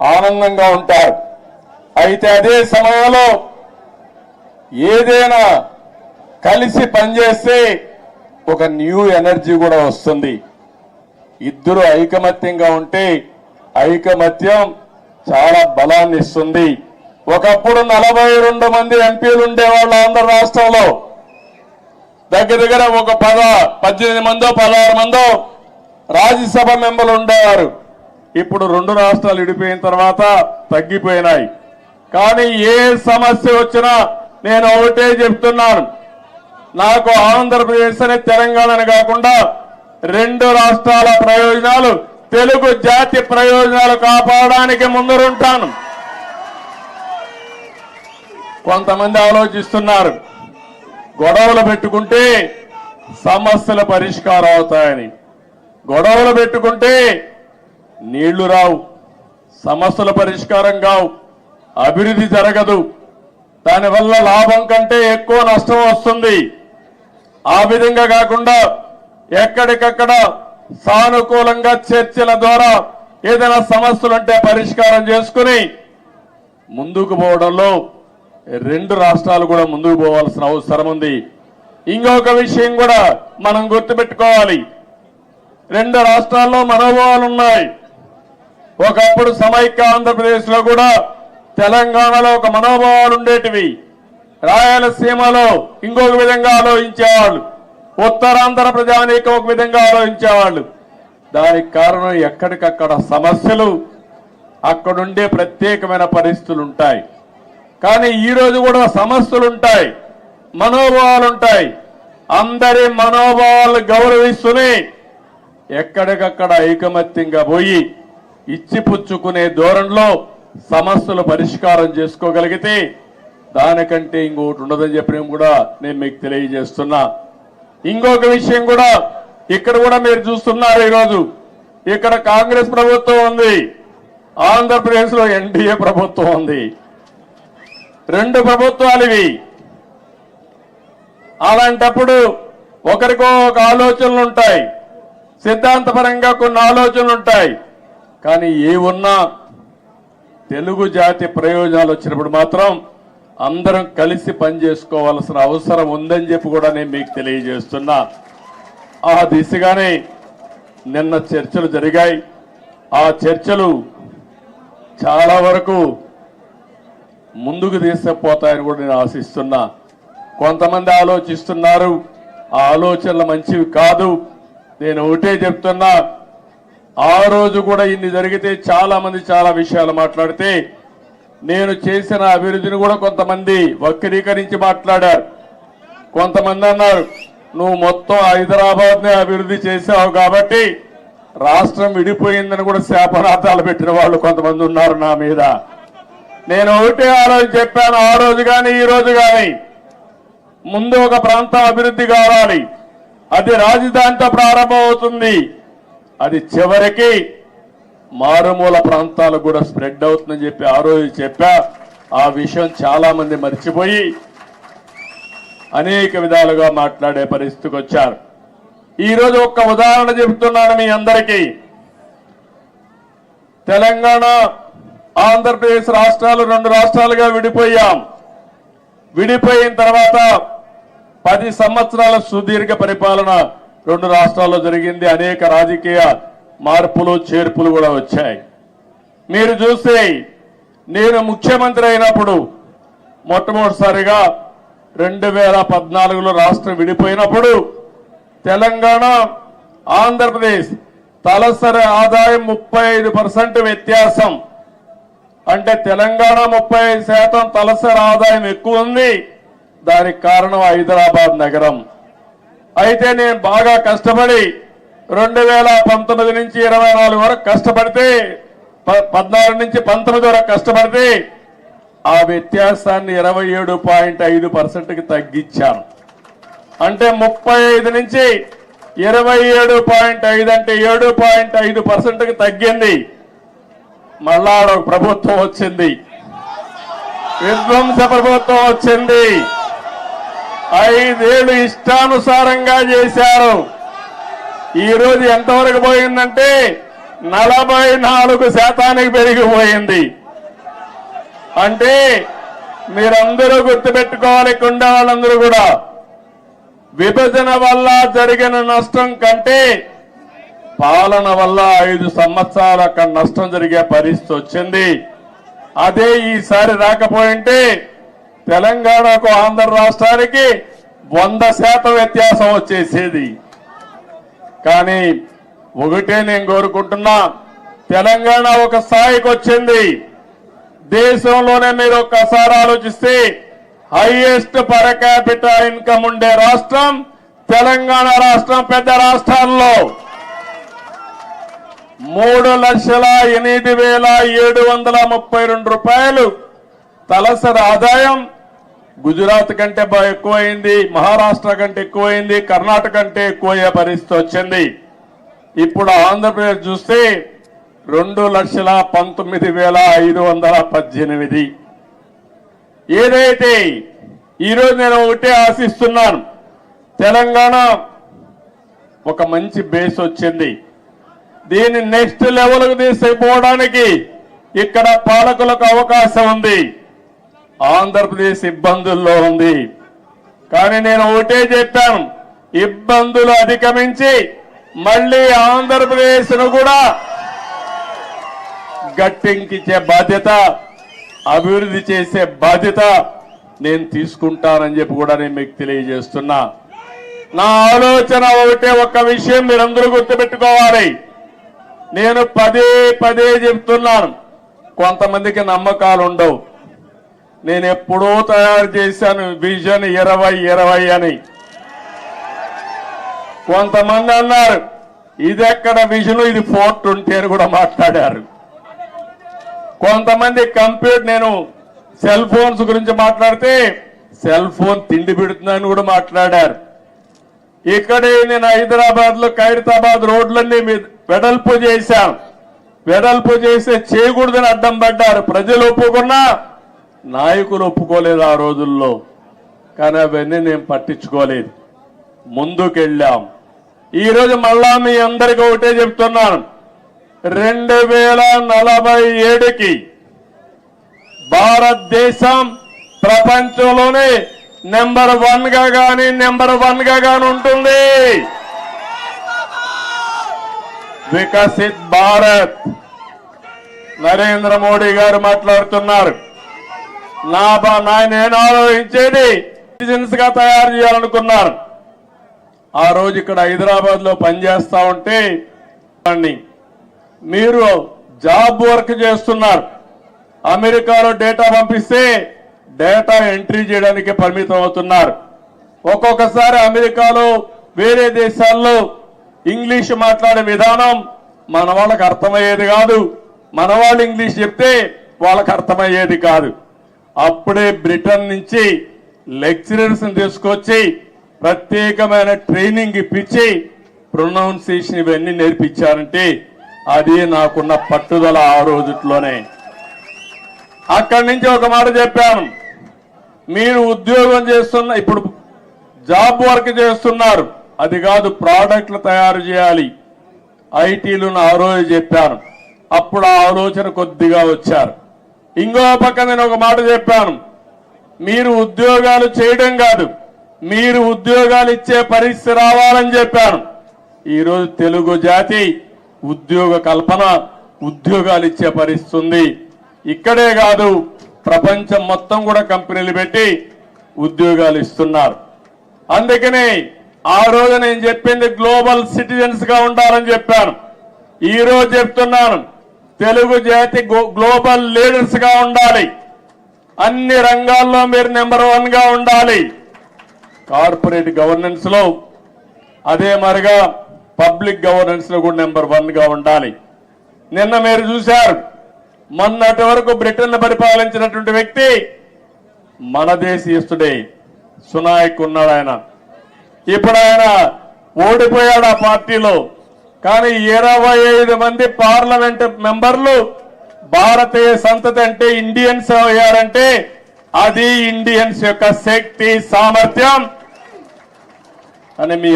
ఆనందంగా ఉంటారు. అయితే అదే సమయంలో ఏదైనా కలిసి పనిచేస్తే ఒక న్యూ ఎనర్జీ కూడా వస్తుంది. ఇద్దరు ఐకమత్యంగా ఉంటే ఐకమత్యం చాలా బలాన్ని ఇస్తుంది. ఒకప్పుడు నలభై రెండు మంది ఎంపీలు ఉండేవాళ్ళు ఆంధ్ర రాష్ట్రంలో. దగ్గర దగ్గర ఒక పద పద్దెనిమిది మందో పదహారు మందో రాజ్యసభ మెంబర్లు ఉండేవారు. ఇప్పుడు రెండు రాష్ట్రాలు విడిపోయిన తర్వాత తగ్గిపోయినాయి. కానీ ఏ సమస్య వచ్చినా నేను ఒకటే చెప్తున్నాను. నాకు ఆంధ్రప్రదేశ్ అని తెలంగాణ కాకుండా రెండు రాష్ట్రాల ప్రయోజనాలు తెలుగు జాతి ప్రయోజనాలు కాపాడడానికి ముందరుంటాను. కొంతమంది ఆలోచిస్తున్నారు గొడవలు పెట్టుకుంటే సమస్యల పరిష్కారం అవుతాయని. గొడవలు పెట్టుకుంటే నీళ్ళు రావు సమస్యల పరిష్కారం కావు అభివృద్ధి జరగదు. దానివల్ల లాభం కంటే ఎక్కువ నష్టం వస్తుంది. ఆ విధంగా కాకుండా ఎక్కడికక్కడ సానుకూలంగా చర్చల ద్వారా ఏదైనా సమస్యలుంటే పరిష్కారం చేసుకుని ముందుకు పోవడంలో రెండు రాష్ట్రాలు కూడా ముందుకు పోవాల్సిన అవసరం ఉంది. ఇంకొక విషయం కూడా మనం గుర్తుపెట్టుకోవాలి. రెండు రాష్ట్రాల్లో మనోభావాలు ఉన్నాయి. ఒకప్పుడు సమైక్య ఆంధ్రప్రదేశ్లో కూడా తెలంగాణలో ఒక మనోభావాలు ఉండేటివి. రాయలసీమలో ఇంకొక విధంగా ఆలోచించేవాళ్ళు. ఉత్తరాంధ్ర ప్రజానీకం ఒక విధంగా ఆలోచించేవాళ్ళు. దానికి కారణం ఎక్కడికక్కడ సమస్యలు అక్కడుండే ప్రత్యేకమైన పరిస్థితులు ఉంటాయి కానీ ఈరోజు కూడా సమస్యలు ఉంటాయి మనోభావాలు ఉంటాయి అందరి మనోభావాలు గౌరవిస్తూనే ఎక్కడికక్కడ ఐకమత్యంగా పోయి ఇచ్చిపుచ్చుకునే ధోరణిలో సమస్యలు పరిష్కారం చేసుకోగలిగితే దానికంటే ఇంకొకటి ఉండదని చెప్పిన కూడా నేను మీకు తెలియజేస్తున్నా. ఇంకొక విషయం కూడా ఇక్కడ కూడా మీరు చూస్తున్నారు ఈరోజు. ఇక్కడ కాంగ్రెస్ ప్రభుత్వం ఉంది. ఆంధ్రప్రదేశ్లో ఎన్డీఏ ప్రభుత్వం ఉంది. రెండు ప్రభుత్వాలు ఇవి. అలాంటప్పుడు ఒకరికో ఒక ఆలోచనలు ఉంటాయి. సిద్ధాంతపరంగా కొన్ని ఆలోచనలు ఉంటాయి. కానీ ఏ ఉన్నా తెలుగు జాతి ప్రయోజనాలు వచ్చినప్పుడు మాత్రం అందరం కలిసి పనిచేసుకోవాల్సిన అవసరం ఉందని చెప్పి కూడా నేను మీకు తెలియజేస్తున్నా. ఆ దిశగానే నిన్న చర్చలు జరిగాయి. ఆ చర్చలు చాలా వరకు ముందుకు తీసుకుపోతాయని కూడా నేను ఆశిస్తున్నా. కొంతమంది ఆలోచిస్తున్నారు. ఆ ఆలోచనలు మంచివి కాదు. నేను ఒకటే చెప్తున్నా. ఆ రోజు కూడా ఇన్ని జరిగితే చాలా మంది చాలా విషయాలు మాట్లాడితే నేను చేసిన అభివృద్ధిని కూడా కొంతమంది వక్రీకరించి మాట్లాడారు. కొంతమంది అన్నారు నువ్వు మొత్తం హైదరాబాద్నే అభివృద్ధి చేసావు కాబట్టి రాష్ట్రం విడిపోయిందని కూడా శాపనార్థాలు పెట్టిన వాళ్ళు కొంతమంది ఉన్నారు నా మీద. నేను ఒకటే ఆ రోజు చెప్పాను ఆ రోజు కానీ ఈ రోజు కానీ ముందు ఒక ప్రాంతం అభివృద్ధి కావాలి. అది రాజధానితో ప్రారంభమవుతుంది. అది చివరికి మారుమూల ప్రాంతాలకు కూడా స్ప్రెడ్ అవుతుందని చెప్పి ఆ రోజు చెప్పా. ఆ విషయం చాలా మంది మర్చిపోయి అనేక విధాలుగా మాట్లాడే పరిస్థితికి వచ్చారు. ఈరోజు ఒక్క ఉదాహరణ చెబుతున్నాను మీ అందరికీ. తెలంగాణ ఆంధ్రప్రదేశ్ రాష్ట్రాలు రెండు రాష్ట్రాలుగా విడిపోయాం. విడిపోయిన తర్వాత పది సంవత్సరాల సుదీర్ఘ పరిపాలన రెండు రాష్ట్రాల్లో జరిగింది అనేక రాజకీయ మార్పులు చేర్పులు కూడా వచ్చాయి. మీరు చూస్తే నేను ముఖ్యమంత్రి అయినప్పుడు మొట్టమొదటిసారిగా రెండు వేల పద్నాలుగులో రాష్ట్రం విడిపోయినప్పుడు తెలంగాణ ఆంధ్రప్రదేశ్ తలసరి ఆదాయం ముప్పై ఐదు పర్సెంట్ వ్యత్యాసం. అంటే తెలంగాణ ముప్పై ఐదు శాతం తలసరి ఆదాయం ఎక్కువ ఉంది. దానికి కారణం హైదరాబాద్ నగరం. అయితే నేను బాగా కష్టపడి రెండు వేల పంతొమ్మిది నుంచి ఇరవై నాలుగు వరకు కష్టపడితే పద్నాలుగు నుంచి పంతొమ్మిది వరకు కష్టపడితే ఆ వ్యత్యాసాన్ని ఇరవై ఏడు పాయింట్ ఐదు పర్సెంట్కి తగ్గించాను. అంటే ముప్పై ఐదు నుంచి ఇరవై ఏడు పాయింట్ ఐదు అంటే ఏడు పాయింట్ ఐదు పర్సెంట్కి తగ్గింది. మళ్ళా ఆడ ప్రభుత్వం వచ్చింది. విధ్వంస ప్రభుత్వం వచ్చింది. ఐదేళ్ళు ఇష్టానుసారంగా చేశారు. ఈరోజు ఎంతవరకు పోయిందంటే నలభై నాలుగు శాతానికి పెరిగిపోయింది. అంటే మీరందరూ గుర్తుపెట్టుకోవాలి కుండా వాళ్ళందరూ కూడా. విభజన వల్ల జరిగిన నష్టం కంటే పాలన వల్ల ఐదు సంవత్సరాల అక్కడ నష్టం జరిగే పరిస్థితి వచ్చింది. అదే ఈసారి రాకపోయింటే తెలంగాణకు ఆంధ్ర రాష్ట్రానికి వంద శాతం వ్యత్యాసం వచ్చేసేది. కానీ ఒకటే నేను కోరుకుంటున్నా తెలంగాణ ఒక స్థాయికి వచ్చింది. దేశంలోనే మీరు ఒక్కసారి ఆలోచిస్తే హైయెస్ట్ పర్ క్యాపిటల్ ఇన్కమ్ ఉండే రాష్ట్రం తెలంగాణ రాష్ట్రం పెద్ద రాష్ట్రాల్లో. మూడు లక్షల ఎనిమిది వేల ఏడు వందల ముప్పై రెండు రూపాయలు తలసరి ఆదాయం గుజరాత్ కంటే ఎక్కువైంది మహారాష్ట్ర కంటే ఎక్కువైంది కర్ణాటక కంటే ఎక్కువయ్యే పరిస్థితి వచ్చింది. ఇప్పుడు ఆంధ్రప్రదేశ్ చూస్తే రెండు లక్షల పంతొమ్మిది వేల ఐదు వందల పద్దెనిమిది. ఏదైతే ఈరోజు నేను ఒకటే ఆశిస్తున్నాను తెలంగాణ ఒక మంచి బేస్ వచ్చింది. దీన్ని నెక్స్ట్ లెవెల్కు తీసుకుపోవడానికి ఇక్కడ పాలకులకు అవకాశం ఉంది. ఆంధ్రప్రదేశ్ ఇబ్బందుల్లో ఉంది. కానీ నేను ఒకటే చెప్పాను ఇబ్బందులు అధిగమించి మళ్ళీ ఆంధ్రప్రదేశ్ను కూడా గట్టెంకిచ్చే బాధ్యత అభివృద్ధి చేసే బాధ్యత నేను తీసుకుంటానని చెప్పి కూడా నేను మీకు తెలియజేస్తున్నా. నా ఆలోచన ఒకటే ఒక్క విషయం మీరందరూ గుర్తుపెట్టుకోవాలి. నేను పదే పదే చెప్తున్నాను కొంతమందికి నమ్మకాలు ఉండవు నేను ఎప్పుడో తయారు చేశాను విజన్ ఇరవై ఇరవై అని. కొంతమంది అన్నారు ఇది ఎక్కడ విజన్? ఇది ఫోర్ ట్వంటీ అని కూడా మాట్లాడారు. కొంతమంది కంప్యూటర్ నేను సెల్ ఫోన్స్ గురించి మాట్లాడితే సెల్ ఫోన్ తిండి పెడుతుందని కూడా మాట్లాడారు. ఇక్కడే నేను హైదరాబాద్లో ఖైరతాబాద్ రోడ్లన్నీ మీ- వెడల్పు చేశాం. వెడల్పు చేస్తే చేయకూడదని అడ్డం పడ్డారు. ప్రజలు ఒప్పుకున్నా నాయకులు ఒప్పుకోలేదు ఆ రోజుల్లో కానీ అవన్నీ నేను పట్టించుకోలేదు. ముందుకెళ్ళాం. ఈరోజు మళ్ళా మీ అందరికీ ఒకటే చెప్తున్నాను. రెండు వేల నలభై ఏడుకి భారతదేశం ప్రపంచంలోనే నెంబర్ వన్గా కానీ నెంబర్ వన్గా కానీ ఉంటుంది. వికసిత్ భారత్. నరేంద్ర మోడీ గారు మాట్లాడుతున్నారు. నా బా- నా నేను ఆలోచించేది సిటిజన్స్గా తయారు చేయాలనుకున్నారు. ఆ రోజు ఇక్కడ హైదరాబాద్లో పనిచేస్తా ఉంటే మీరు జాబ్ వర్క్ చేస్తున్నారు. అమెరికాలో డేటా పంపిస్తే డేటా ఎంట్రీ చేయడానికి పరిమితం అవుతున్నారు. ఒక్కొక్కసారి అమెరికాలో వేరే దేశాల్లో ఇంగ్లీష్ మాట్లాడే విధానం మన వాళ్ళకి అర్థమయ్యేది కాదు. మన వాళ్ళు ఇంగ్లీష్ చెప్తే వాళ్ళకి అర్థమయ్యేది కాదు. అప్పుడే బ్రిటన్ నుంచి లెక్చరర్స్ తీసుకొచ్చి ప్రత్యేకమైన ట్రైనింగ్ ఇప్పించి ప్రొనౌన్సియేషన్ ఇవన్నీ నేర్పించారంటే అది నాకున్న పట్టుదల ఆ రోజుట్లోనే. అక్కడి నుంచి ఒక మాట చెప్పాను. మీరు ఉద్యోగం చేస్తున్న ఇప్పుడు జాబ్ వర్క్ చేస్తున్నారు. అది కాదు ప్రోడక్ట్లు తయారు చేయాలి. ఐటీలు ఆ రోజు చెప్పాను. అప్పుడు ఆ ఆలోచన కొద్దిగా వచ్చారు. ఇంకో పక్క నేను ఒక మాట చెప్పాను. మీరు ఉద్యోగాలు చేయడం కాదు మీరు ఉద్యోగాలు ఇచ్చే పరిస్థితి రావాలని చెప్పాను. ఈరోజు తెలుగు జాతి ఉద్యోగ కల్పన ఉద్యోగాలు ఇచ్చే పరిస్థితి ఉంది. ఇక్కడే కాదు ప్రపంచం మొత్తం కూడా కంపెనీలు పెట్టి ఉద్యోగాలు ఇస్తున్నారు. అందుకనే ఆ రోజు నేను చెప్పింది గ్లోబల్ సిటిజన్స్గా ఉండాలని చెప్పాను. ఈరోజు చెప్తున్నాను తెలుగు జాతి గో- గ్లోబల్ లీడర్స్గా ఉండాలి. అన్ని రంగాల్లో మీరు నెంబర్ వన్గా ఉండాలి. కార్పొరేట్ గవర్నెన్స్లో అదే మరిగా పబ్లిక్ గవర్నెన్స్లో కూడా నెంబర్ వన్గా ఉండాలి. నిన్న మీరు చూశారు మొన్నటి వరకు బ్రిటన్ పరిపాలించినటువంటి వ్యక్తి మన దేశీయస్తుడే సునాయక్ ఉన్నాడు ఆయన ఇప్పుడు ఆయన ఓడిపోయాడు ఆ పార్టీలో. కానీ ఇరవై ఐదు మంది పార్లమెంట్ మెంబర్లు భారతీయ సంతతి అంటే ఇండియన్స్ అయ్యారంటే అది ఇండియన్స్ యొక్క శక్తి సామర్థ్యం అని మీ